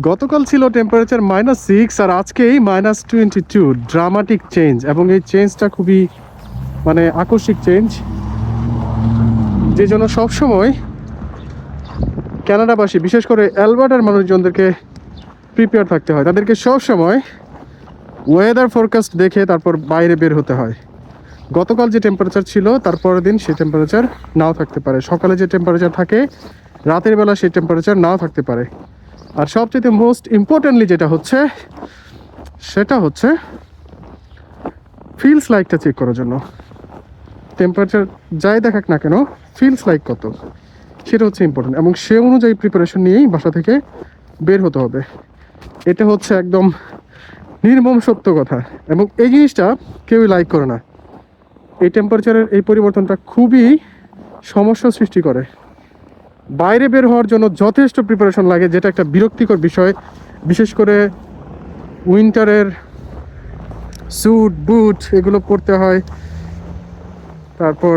গতকাল ছিল temperature minus six আর আজকেই minus twenty two dramatic change এবং এই চেঞ্জটা খুবই মানে আকস্মিক চেঞ্জ যে জন্য সবসময় কানাডাবাসী বিশেষ করে অ্যালবার্টার মানুষজনদেরকে প্রিপেয়ার থাকতে হয়। তাদেরকে সবসময় ওয়েদার ফোরকাস্ট দেখে তারপর বাইরে বের হতে হয়। গতকাল যে টেম্পারেচার ছিল তারপরের দিন সেই টেম্পারেচার নাও থাকতে পারে। সকালে যে টেম্পারেচার থাকে, রাতের বেলা সেই টেম্পারেচার নাও থাকতে পারে। আর সবচেয়ে মোস্ট ইম্পর্টেন্টলি যেটা হচ্ছে, সেটা হচ্ছে ফিলস লাইকটা চেক করার জন্য। টেম্পারেচার যাই দেখাক না কেন ফিলস লাইক কত? সেটা হচ্ছে ইম্পর্টেন্ট এবং সে অনুযায়ী প্রিপারেশন নিয়েই বাসা থেকে বের হতে হবে। এটা হচ্ছে একদম নির্মম সত্য কথা। এবং এই জিনিসটা কেউই লাইক করে না। এই টেম্পারেচারের এই পরিবর্তনটা খুবই সমস্যা সৃষ্টি করে। বাইরে বের হওয়ার জন্য যথেষ্ট প্রিপারেশন লাগে, যেটা একটা বিরক্তিকর বিষয়। বিশেষ করে উইন্টারের স্যুট বুট এগুলো পরতে হয়। তারপর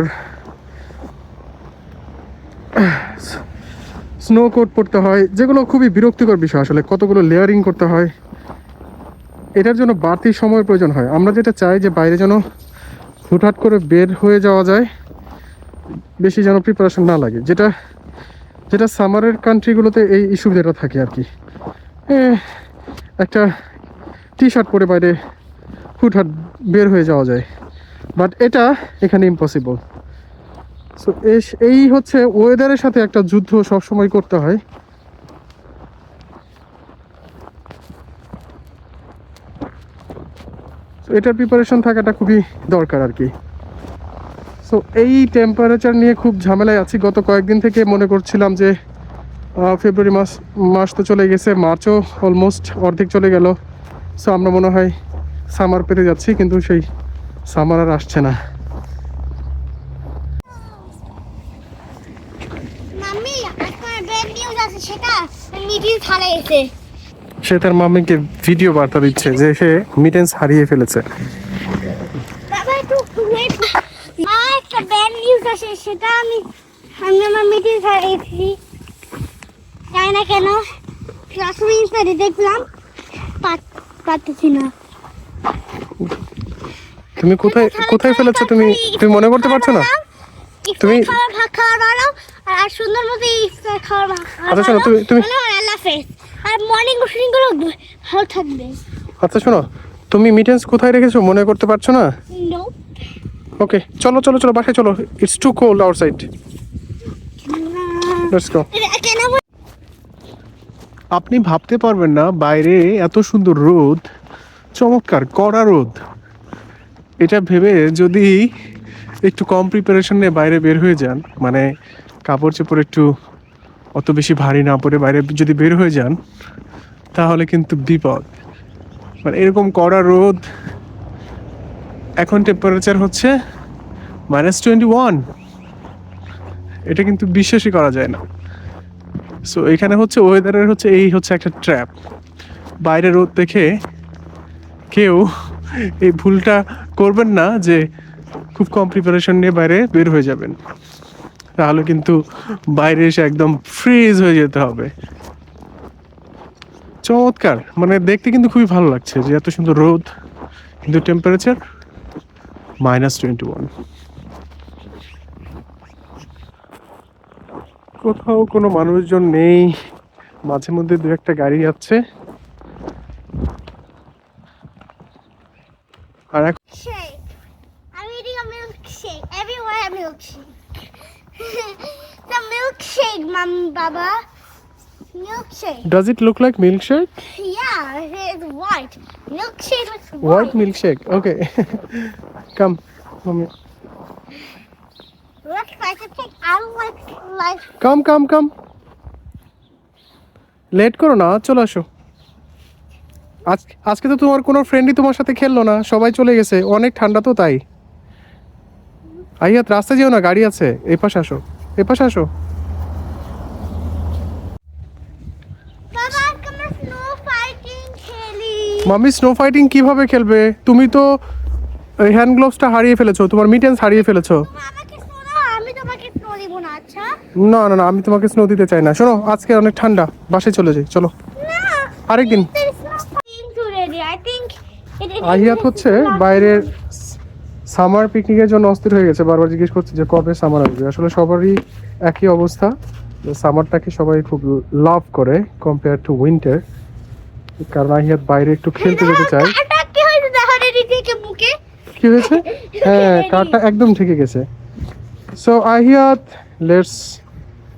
স্নো কোট পরতে হয়। যেগুলো খুবই বিরক্তিকর বিষয় আসলে, কতগুলো লেয়ারিং করতে হয়। এটার জন্য বাড়তি সময়ের প্রয়োজন হয়। আমরা যেটা চাই যে বাইরে যেন হুটহাট করে বের হয়ে যাওয়া যায়, বেশি যেন প্রিপারেশন না লাগে, যেটা যেটা সামারের কান্ট্রিগুলোতে এই সুবিধাটা থাকে আর কি। একটা টি শার্ট পরে বাইরে হুটহাট বের হয়ে যাওয়া যায়। বাট এটা এখানে ইম্পসিবল সো এই হচ্ছে ওয়েদারের সাথে একটা যুদ্ধ সবসময় করতে হয়। এটার প্রিপারেশন থাকাটা খুবই দরকার আর কি। সো এই টেম্পারেচার নিয়ে খুব ঝামেলায় আছি। গত কয়েকদিন থেকে মনে করছিলাম যে ফেব্রুয়ারি মাস মাস তো চলে গেছে মার্চও অলমোস্ট অর্ধেক চলে গেল। সো আমরা মনে হয় সামার পেতে যাচ্ছি কিন্তু সেই সামার আর আসছে না। সে তার মামিকে ভিডিও বার্তা দিচ্ছে যে সে মিটেন্স হারিয়ে ফেলেছে বাবা একটু ওয়েট মা একটা ব্রেড নিউজ আছে সেটা আমি আমি আমার থালে এসেছি। জানি না কেন ক্লাসরুম ইন্সপায়ারে দেখলাম পারতেছি না। তুমি কোথায় কোথায় ফেলেছো তুমি? তুমি মনে করতে পারছ না? তুমি খাবার ভাগ খাওয়ার বানাও আর সুন্দর মতো ইফতার খাওয়ার ভাগ আচ্ছা, শোনো, তুমি- তুমি- আল্লাহ হাফেজ। আর মর্নিং গোসলিংগুলো ভালো থাকবে। আচ্ছা শোনো তুমি মিটেন্স কোথায় রেখেছো মনে করতে পারছ না? নো ওকে চলো চলো চলো বাসায় চলো। It's too cold outside let's go আপনি ভাবতে পারবেন না বাইরে এত সুন্দর রোদ চমৎকার কড়া রোদ। এটা ভেবে যদি একটু কম প্রিপারেশন নিয়ে বাইরে বের হয়ে যান মানে কাপড় চোপড় একটু অত বেশি ভারী না পরে বাইরে যদি বের হয়ে যান তাহলে কিন্তু বিপদ। মানে এরকম কড়া রোদ এখন টেম্পারেচার হচ্ছে মাইনাস টোয়েন্টি ওয়ান এটা কিন্তু বিশ্বাসই করা যায় না। সো এখানে হচ্ছে ওয়েদারের হচ্ছে এই হচ্ছে একটা ট্র্যাপ বাইরে রোদ দেখে কেউ এই ভুলটা করবেন না যে খুব কম প্রিপারেশন নিয়ে বাইরে বের হয়ে যাবেন। তাহলে কিন্তু বাইরে এসে একদম ফ্রিজ হয়ে যেতে হবে। চমৎকার! মানে দেখতে কিন্তু খুবই ভালো লাগছে যে এত সুন্দর রোদ, কিন্তু টেম্পারেচার মাইনাস টোয়েন্টি ওয়ান কোথাও কোনো মানুষজন নেই মাঝে মধ্যে দু একটা গাড়ি যাচ্ছে আর এখন milkshake. Milkshake. milkshake, mom, baba. Milkshake. Does it look like milk Yeah, it's white. Milkshake looks white. White milkshake okay come A cake. I like like. Come come come late করো না চলে আসো আজ আজকে তো তোমার কোনো ফ্রেন্ডই তোমার সাথে খেললো না সবাই চলে গেছে অনেক ঠান্ডা তো তাই আইয়াত রাস্তায় যেও না গাড়ি আছে এই পাশে আসো এই পাশে আসো come. মাম্মি স্নো ফাইটিং কীভাবে খেলবে তুমি তো হ্যান্ড গ্লোভসটা হারিয়ে ফেলেছো তোমার মিটেন্স হারিয়ে ফেলেছো আমাকে snow দাও, আমি তোমাকে snow দিব না, আচ্ছা? না না না আমি তোমাকে স্নো দিতে চাই না। শোনো আজকে অনেক ঠান্ডা বাসায় চলে যাই চলো। আরেকদিন। আহিয়াত হচ্ছে বাইরের সামার পিকনিকের জন্য অস্থির হয়ে গেছে। বারবার জিজ্ঞেস করছে যে কবে সামার আসবে। আসলে সবারই একই অবস্থা। সামারটাকে সবাই খুব লাভ করে কম্পেয়ার টু উইন্টার কারণ আহিয়াত বাইরে একটু খেলতে যেতে চায়। থেকে মুখে? কি হয়েছে? হ্যাঁ কারটা একদম ঠেকে গেছে। So Ahiyat let's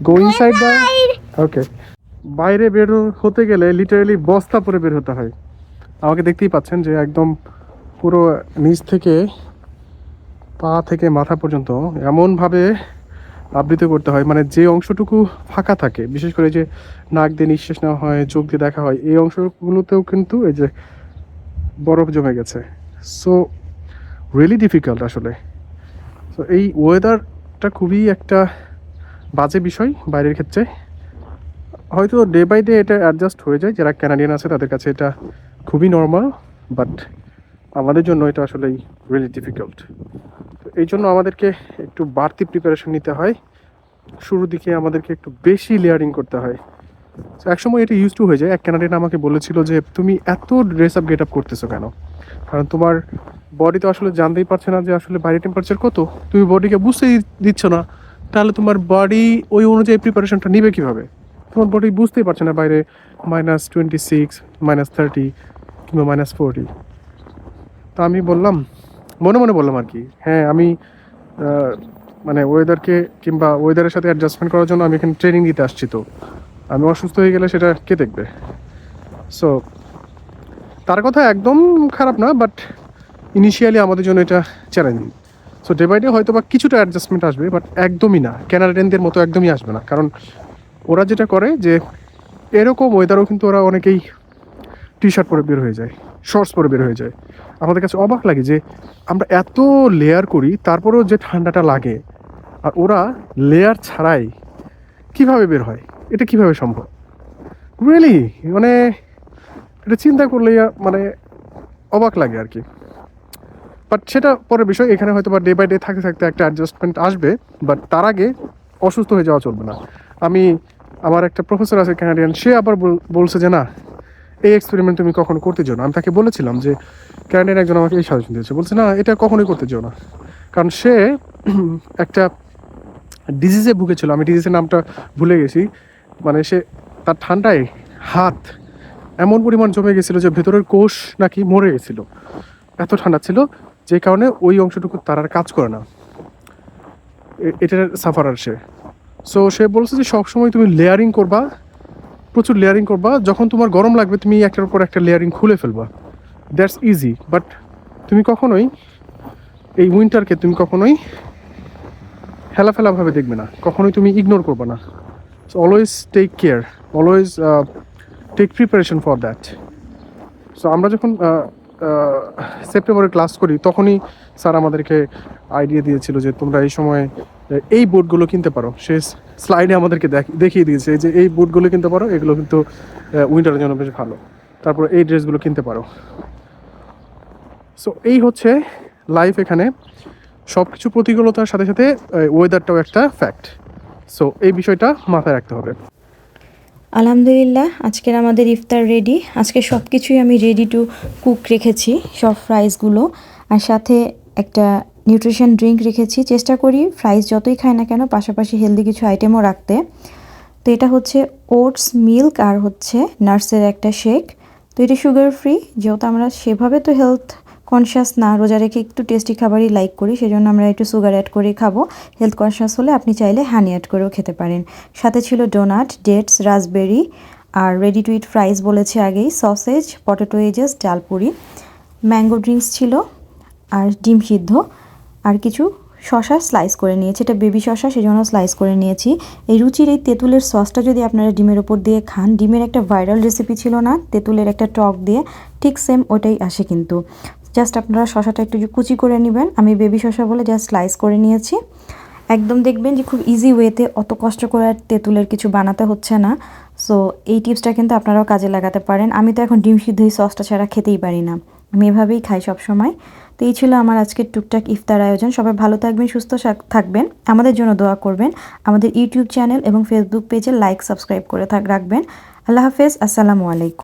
go inside the okay বাইরে বের হতে গেলে লিটারালি বস্তা পরে বের হতে হয়। আমাকে দেখতেই পাচ্ছেন যে একদম পুরো নিচ থেকে পা থেকে মাথা পর্যন্ত এমনভাবে আবৃত করতে হয় মানে যে অংশটুকু ফাঁকা থাকে বিশেষ করে যে নাক দিয়ে নিঃশ্বাস নেওয়া হয় চোখ দিয়ে দেখা হয় এই অংশগুলোতেও কিন্তু এই যে বরফ জমে গেছে। সো রিয়েলি ডিফিকাল্ট আসলে। তো এই ওয়েদারটা খুবই একটা বাজে বিষয় বাইরের ক্ষেত্রে। হয়তো ডে বাই ডে এটা অ্যাডজাস্ট হয়ে যায়। যারা ক্যানাডিয়ান আছে, তাদের কাছে এটা খুবই নর্মাল বাট আমাদের জন্য এটা আসলেই রিয়েলি ডিফিকাল্ট তো এই জন্য আমাদেরকে একটু বাড়তি প্রিপারেশন নিতে হয়। শুরুর দিকে আমাদেরকে একটু বেশি লেয়ারিং করতে হয়। তো একসময় এটা ইউজ টু হয়ে যায়। এক ক্যানাডিয়ান আমাকে বলেছিল যে, তুমি এত ড্রেস আপ গেট আপ করতেছো কেন? কারণ তোমার বডি তো আসলে জানতেই পারছে না যে আসলে বাইরে টেম্পারেচার কত। তুমি বডিকে বুঝতেই দিচ্ছ না। তাহলে তোমার বডি ওই অনুযায়ী প্রিপারেশনটা নিবে কীভাবে? তোমার বডি বুঝতেই পারছে না বাইরে minus twenty six minus thirty কিংবা মাইনাস ফোরটি তা আমি বললাম, মনে মনে বললাম আর কি হ্যাঁ আমি মানে ওয়েদারকে কিংবা ওয়েদারের সাথে অ্যাডজাস্টমেন্ট করার জন্য আমি এখানে ট্রেনিং দিতে আসছি তো। আমি অসুস্থ হয়ে গেলে সেটা কে দেখবে? সো তার কথা একদম খারাপ না বাট ইনিশিয়ালি আমাদের জন্য এটা challenging so day by day হয়তো বা কিছুটা অ্যাডজাস্টমেন্ট আসবে বাট একদমই না। ক্যানাডিয়ানদের মতো একদমই আসবে না। কারণ ওরা যেটা করে যে, এরকম ওয়েদারও কিন্তু ওরা অনেকেই টি শার্ট পরে বের হয়ে যায় শর্টস পরে বের হয়ে যায়। আমাদের কাছে অবাক লাগে যে, আমরা এত লেয়ার করি, তারপরেও যে ঠান্ডাটা লাগে, আর ওরা লেয়ার ছাড়াই কীভাবে বের হয়? এটা কীভাবে সম্ভব? রিয়েলি মানে এটা চিন্তা করলে মানে অবাক লাগে আর কি। বাট সেটা পরের বিষয়, এখানে হয়তো বা ডে বাই ডে থাকতে থাকতে একটা অ্যাডজাস্টমেন্ট আসবে বাট তার আগে অসুস্থ হয়ে যাওয়া চলবে না। আমি, আমার একটা প্রফেসর আছে ক্যানাডিয়ান সে আবার বলছে যে না, এই এক্সপেরিমেন্ট তুমি কখনো করতে চাও না। আমি তাকে বলেছিলাম যে ক্যানাডিয়ান একজন আমাকে এই সাজেশন দিয়েছে। বলছে, না, এটা কখনোই করতে চাও না। কারণ সে একটা ডিজিজে ভুগেছিল। আমি ডিজিজের নামটা ভুলে গেছি। মানে সে, তার ঠান্ডায় হাত এমন পরিমাণ জমে গেছিল যে ভেতরের কোষ নাকি মরে গেছিল। এত ঠান্ডা ছিল। যে কারণে ওই অংশটুকু তার আর কাজ করে না। এটার সাফারার সে। সো সে বলছে যে সবসময় তুমি লেয়ারিং করবা, প্রচুর লেয়ারিং করবা। যখন তোমার গরম লাগবে, তুমি একটার পর একটা লেয়ারিং খুলে ফেলবা। দ্যাটস ইজি বাট তুমি কখনোই এই উইন্টারকে তুমি কখনোই হেলাফেলাভাবে দেখবে না। কখনোই তুমি ইগনোর করবে না। So always take care always take preparation for that so আমরা যখন সেপ্টেম্বরে ক্লাস করি, তখনই স্যার আমাদেরকে আইডিয়া দিয়েছিল যে তোমরা এই সময় এই বোর্ডগুলো কিনতে পারো। সে স্লাইডে আমাদেরকে দেখ- দেখিয়ে দিয়েছে যে এই বোর্ডগুলো কিনতে পারো, এগুলো কিন্তু উইন্টারের জন্য বেশ ভালো। তারপর এই ড্রেসগুলো কিনতে পারো। সো এই হচ্ছে লাইফ এখানে। সব কিছু প্রতিকূলতার সাথে সাথে ওয়েদারটাও একটা ফ্যাক্ট সো এই বিষয়টা মাথায় রাখতে হবে। আলহামদুলিল্লাহ, আজকের আমাদের ইফতার রেডি আজকে সব কিছুই আমি রেডি টু কুক রেখেছি, সব ফ্রাইসগুলো আর সাথে একটা নিউট্রিশন ড্রিঙ্ক রেখেছি। চেষ্টা করি ফ্রাইস যতই খাই না কেন, পাশাপাশি হেলদি কিছু আইটেমও রাখতে। তো এটা হচ্ছে ওটস মিল্ক আর হচ্ছে নার্সের একটা শেক তো এটা সুগার ফ্রি যেহেতু আমরা সেভাবে তো হেলথ কনসিয়াস না, রোজা রেখে একটু টেস্টি খাবারই লাইক করি, সেজন্য আমরা একটু সুগার অ্যাড করে খাব। হেলথ কনসিয়াস হলে আপনি চাইলে হানি অ্যাড করেও খেতে পারেন। সাথে ছিল ডোনাট ডেটস রাসবেরি আর রেডি টু ইট ফ্রাইস বলেছে আগেই sausage potato edges dalpuri mango drinks ছিল আর ডিম সিদ্ধ আর কিছু শশা স্লাইস করে নিয়েছি। এটা বেবি শশা সেজন্য স্লাইস করে নিয়েছি। এই রুচির এই তেঁতুলের সসটা যদি আপনারা ডিমের ওপর দিয়ে খান, ডিমের একটা ভাইরাল রেসিপি ছিল না, তেঁতুলের একটা টক দিয়ে, ঠিক সেম ওটাই আসে কিন্তু। জাস্ট আপনারা শশাটা একটু কুচি করে নেবেন। আমি বেবি শশা বলে জাস্ট স্লাইস করে নিয়েছি। একদম দেখবেন যে খুব ইজি ওয়েতে অত কষ্ট করে আর তেঁতুলের কিছু বানাতে হচ্ছে না। সো এই টিপসটা কিন্তু আপনারাও কাজে লাগাতে পারেন। আমি তো এখন ডিম সিদ্ধ সসটা ছাড়া খেতেই পারি না। আমি এভাবেই খাই সব সময় তো এই ছিল আমার আজকের টুকটাক ইফতার আয়োজন। সবাই ভালো থাকবেন, সুস্থ থাকবেন। আমাদের জন্য দোয়া করবেন। আমাদের ইউটিউব চ্যানেল এবং ফেসবুক পেজে লাইক সাবস্ক্রাইব করে রাখবেন। আল্লাহ হাফেজ। আসসালামু আলাইকুম।